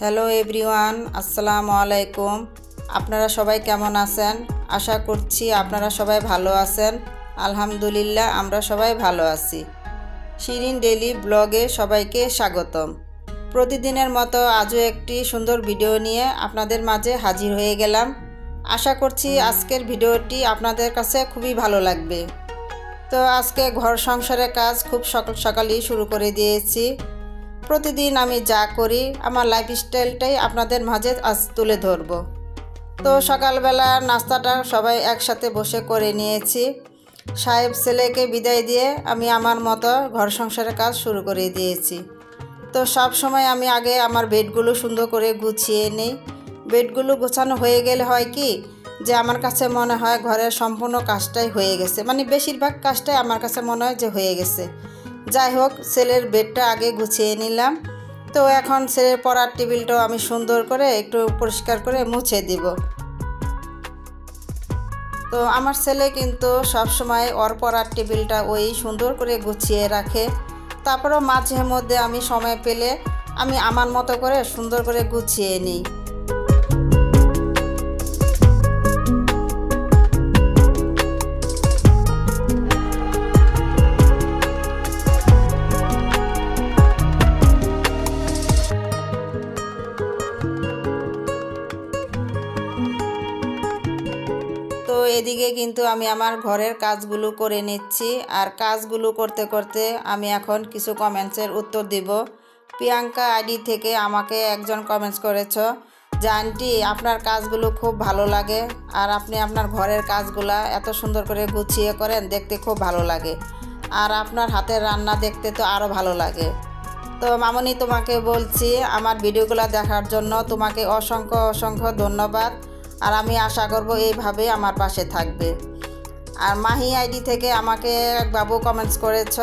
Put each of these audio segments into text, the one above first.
Hello everyone, আসসালামু আলাইকুম। আপনারা সবাই কেমন আছেন? আশা করছি আপনারা সবাই ভালো আছেন। আলহামদুলিল্লাহ, আমরা সবাই ভালো আছি। শিরিন ডেলি ব্লগে সবাইকে স্বাগতম। প্রতিদিনের মতো আজও একটি সুন্দর ভিডিও নিয়ে আপনাদের মাঝে হাজির হয়ে গেলাম। আশা করছি আজকের ভিডিওটি আপনাদের কাছে খুবই ভালো লাগবে। তো আজকে ঘর সংসারের কাজ খুব সকাল সকালই শুরু করে দিয়েছি। প্রতিদিন আমি যা করি, আমার লাইফস্টাইলটাই আপনাদের মাঝে আজ তুলে ধরব। তো সকালবেলা নাস্তাটা সবাই একসাথে বসে করে নিয়েছি। সাহেব ছেলেকে বিদায় দিয়ে আমি আমার মতো ঘর সংসারের কাজ শুরু করে দিয়েছি। তো সব সময় আমি আগে আমার বেডগুলো সুন্দর করে গুছিয়ে নিই। বেডগুলো গোছানো হয়ে গেলে হয় কি, যে আমার কাছে মনে হয় ঘরের সম্পূর্ণ কাজটাই হয়ে গেছে। মানে বেশিরভাগ কাজটাই আমার কাছে মনে হয় যে হয়ে গেছে। যাই হোক, ছেলের বেডটা আগে গুছিয়ে নিলাম। তো এখন ছেলের পড়ার টেবিলটাও আমি সুন্দর করে একটু পরিষ্কার করে মুছে দিব। তো আমার ছেলে কিন্তু সব সময় ওর পড়ার টেবিলটা ওই সুন্দর করে গুছিয়ে রাখে। তারপরেও মাঝে মধ্যে আমি সময় পেলে আমি আমার মতো করে সুন্দর করে গুছিয়ে নিই। তো এদিকে কিন্তু আমি আমার ঘরের কাজগুলো করে নিচ্ছি। আর কাজগুলো করতে করতে আমি এখন কিছু কমেন্টসের উত্তর দিব। প্রিয়াঙ্কা আইডি থেকে আমাকে একজন কমেন্টস করেছ, যে আন্টি, আপনার কাজগুলো খুব ভালো লাগে আর আপনি আপনার ঘরের কাজগুলা এত সুন্দর করে গুছিয়ে করেন, দেখতে খুব ভালো লাগে। আর আপনার হাতের রান্না দেখতে তো আরও ভালো লাগে। তো মামনি তোমাকে বলছি, আমার ভিডিওগুলো দেখার জন্য তোমাকে অসংখ্য অসংখ্য ধন্যবাদ। আর আমি আশা করব এইভাবে আমার পাশে থাকবে। আর মাহি আইডি থেকে আমাকে এক বাবু কমেন্টস করেছ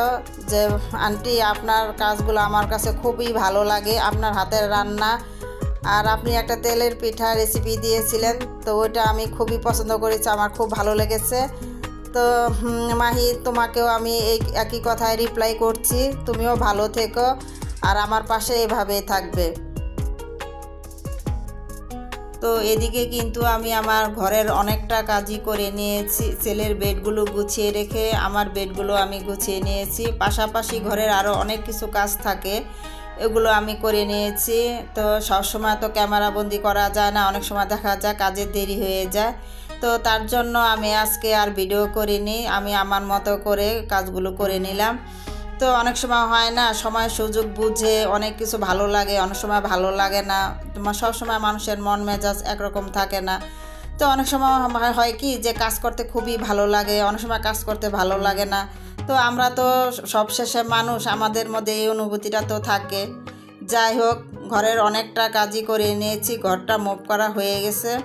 যে, আন্টি, আপনার কাজগুলো আমার কাছে খুবই ভালো লাগে, আপনার হাতের রান্না। আর আপনি একটা তেলের পিঠা রেসিপি দিয়েছিলেন, তো ওইটা আমি খুবই পছন্দ করেছি, আমার খুব ভালো লেগেছে। তো মাহি, তোমাকেও আমি এই একই কথায় রিপ্লাই করছি, তুমিও ভালো থেকো, আর আমার পাশে এভাবেই থাকবে। তো এদিকে কিন্তু আমি আমার ঘরের অনেকটা কাজই করে নিয়েছি। ছেলের বেডগুলো গুছিয়ে রেখে আমার বেডগুলো আমি গুছিয়ে নিয়েছি। পাশাপাশি ঘরের আরও অনেক কিছু কাজ থাকে, এগুলো আমি করে নিয়েছি। তো সবসময় তো ক্যামেরা বন্দি করা যায় না, অনেক সময় দেখা যায় কাজের দেরি হয়ে যায়। তো তার জন্য আমি আজকে আর ভিডিও করিনি, আমি আমার মতো করে কাজগুলো করে নিলাম। তো অনেক সময় হয় না, সময় সুযোগ বুঝে অনেক কিছু ভালো লাগে, অনেক সময় ভালো লাগে না। তোমার সবসময় মানুষের মন, মেজাজ একরকম থাকে না। তো অনেক সময় হয়- কি যে কাজ করতে খুবই ভালো লাগে, অনেক সময় কাজ করতে ভালো লাগে না। তো আমরা তো সবশেষে মানুষ, আমাদের মধ্যে এই অনুভূতিটা তো থাকে। যাই হোক, ঘরের অনেকটা কাজই করে নিয়েছি, ঘরটা মুভ করা হয়ে গেছে।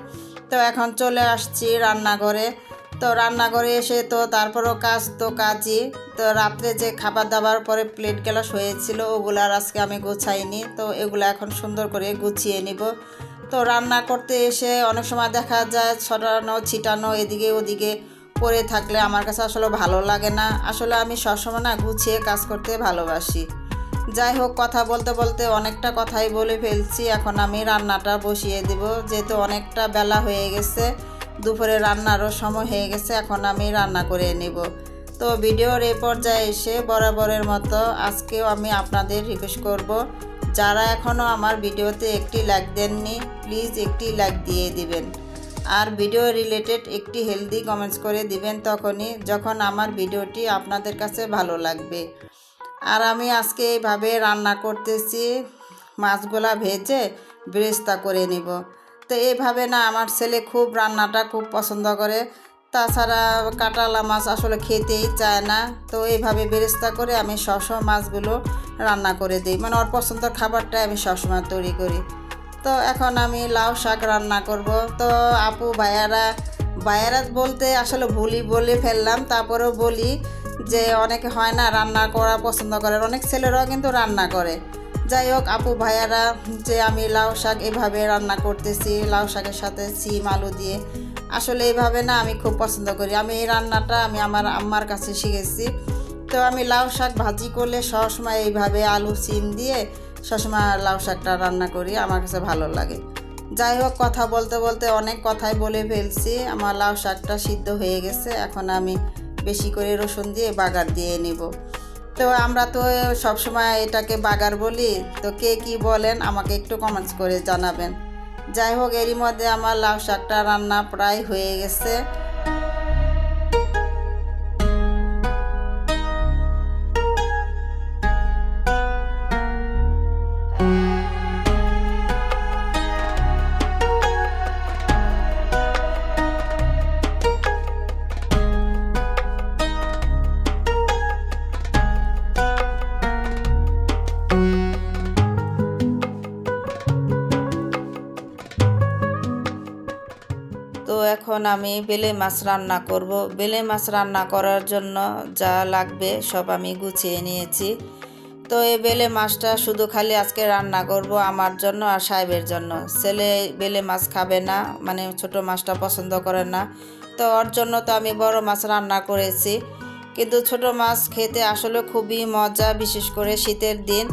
তো এখন চলে আসছি রান্নাঘরে। তো রান্নাঘরে এসে তো তারপরও কাজ তো কাজই। তো রাত্রে যে খাবার দাবার পরে প্লেট গ্লাস হয়েছিল, ওগুলো আর আজকে আমি গোছাইনি। তো এগুলো এখন সুন্দর করে গুছিয়ে নিব। তো রান্না করতে এসে অনেক সময় দেখা যায় ছড়ানো, ছিটানো, এদিকে ওদিকে পড়ে থাকলে আমার কাছে আসলে ভালো লাগে না। আসলে আমি সবসময় না গুছিয়ে কাজ করতে ভালোবাসি। যাই হোক, কথা বলতে বলতে অনেকটা কথাই বলে ফেলছি। এখন আমি রান্নাটা বসিয়ে দিব, যেহেতু অনেকটা বেলা হয়ে গেছে। দুপুরে রান্নারও সময় হয়ে গেছে, এখন আমি রান্না করে নেব। তো ভিডিওর এই পর্যায়ে এসে বরাবরের মতো আজকেও আমি আপনাদের রিকোয়েস্ট করব, যারা এখনও আমার ভিডিওতে একটি লাইক দেননি প্লিজ একটি লাইক দিয়ে দিবেন। আর ভিডিও রিলেটেড একটি হেলদি কমেন্টস করে দিবেন তখনই, যখন আমার ভিডিওটি আপনাদের কাছে ভালো লাগবে। আর আমি আজকে এইভাবে রান্না করতেছি, মাছগুলা ভেজে বেরেস্তা করে নিব। তো এইভাবে না আমার ছেলে খুব রান্নাটা খুব পছন্দ করে। তাছাড়া কাটালা মাছ আসলে খেতেই চায় না। তো এইভাবে বেরেস্তা করে আমি সবসময় মাছগুলো রান্না করে দিই। মানে ওর পছন্দের খাবারটাই আমি সবসময় তৈরি করি। তো এখন আমি লাউ শাক রান্না করব। তো আপু, ভাইয়ারা ভাইয়ারা বলতে আসলে ভুলই বলে ফেললাম। তারপরেও বলি যে অনেকে হয় না রান্না করা পছন্দ করে। অনেক ছেলেরাও কিন্তু রান্না করে। যাই হোক, আপু ভাইয়ারা, যে আমি লাউ শাক এভাবে রান্না করতেছি, লাউ শাকের সাথে সিম, আলু দিয়ে, আসলে এইভাবে না আমি খুব পছন্দ করি। আমি এই রান্নাটা আমি আমার আম্মার কাছে শিখেছি। তো আমি লাউ শাক ভাজি করলে সবসময় এইভাবে আলু, সিম দিয়ে সবসময় লাউ শাকটা রান্না করি, আমার কাছে ভালো লাগে। যাই হোক, কথা বলতে বলতে অনেক কথাই বলে ফেলছি। আমার লাউ শাকটা সিদ্ধ হয়ে গেছে, এখন আমি বেশি করে রসুন দিয়ে বাগার দিয়ে নিব। তো আমরা তো সবসময় এটাকে বাগার বলি। তো কে কি বলেন, আমাকে একটু কমেন্টস করে জানাবেন। যাই হোক, এরই মধ্যে আমার লাউ শাকটা রান্না প্রায় হয়ে গেছে। এখন আমি বেলে মাছ রান্না করব। বেলে মাছ রান্না করার জন্য যা লাগবে সব আমি গুছিয়ে নিয়েছি। তো এই বেলে মাছটা শুধু খালি আজকে রান্না করব আমার জন্য আর সাহেবের জন্য। ছেলে বেলে মাছ খাবে না মানে ছোট মাছটা পছন্দ করে না। তো ওর জন্য তো আমি বড় মাছ রান্না করেছি। কিন্তু ছোট মাছ খেতে আসলে খুবই মজা, বিশেষ করে শীতের দিন।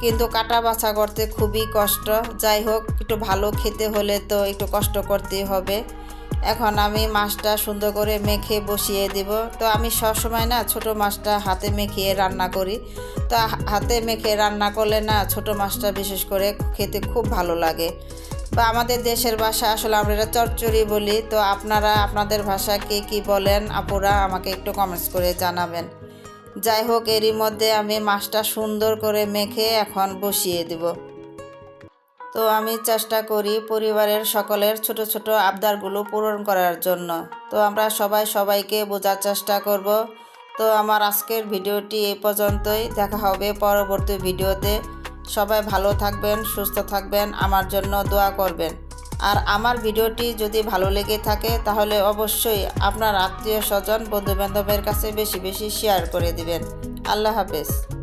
কিন্তু কাটা বাছা করতে খুবই কষ্ট। যাই হোক, একটু ভালো খেতে হলে তো একটু কষ্ট করতেই হবে। এখন আমি মাছটা সুন্দর করে মেখে বসিয়ে দিব। তো আমি সবসময় না ছোট মাছটা হাতে মেখিয়ে রান্না করি। তো হাতে মেখে রান্না করলে না ছোট মাছটা বিশেষ করে খেতে খুব ভালো লাগে। বা আমাদের দেশের ভাষা আসলে আমরা এটা চচ্চড়ি বলি। তো আপনারা আপনাদের ভাষা কে কী বলেন আপুরা আমাকে একটু কমেন্টস করে জানাবেন। যাই হোক, এরই মধ্যে আমি মাছটা সুন্দর করে মেখে এখন বসিয়ে দিব। তো আমি চেষ্টা করি পরিবারের সকলের ছোট ছোট আবদারগুলো পূরণ করার জন্য। তো আমরা সবাই সবাইকে বোঝার চেষ্টা করব। তো আমার আজকের ভিডিওটি এই পর্যন্তই। দেখা হবে পরবর্তী ভিডিওতে। সবাই ভালো থাকবেন, সুস্থ থাকবেন, আমার জন্য দোয়া করবেন। আর আমার ভিডিওটি যদি ভালো লেগে থাকে, তাহলে অবশ্যই আপনার আত্মীয় স্বজন বন্ধু বান্ধবের কাছে বেশি বেশি শেয়ার করে দিবেন। আল্লাহ হাফেজ।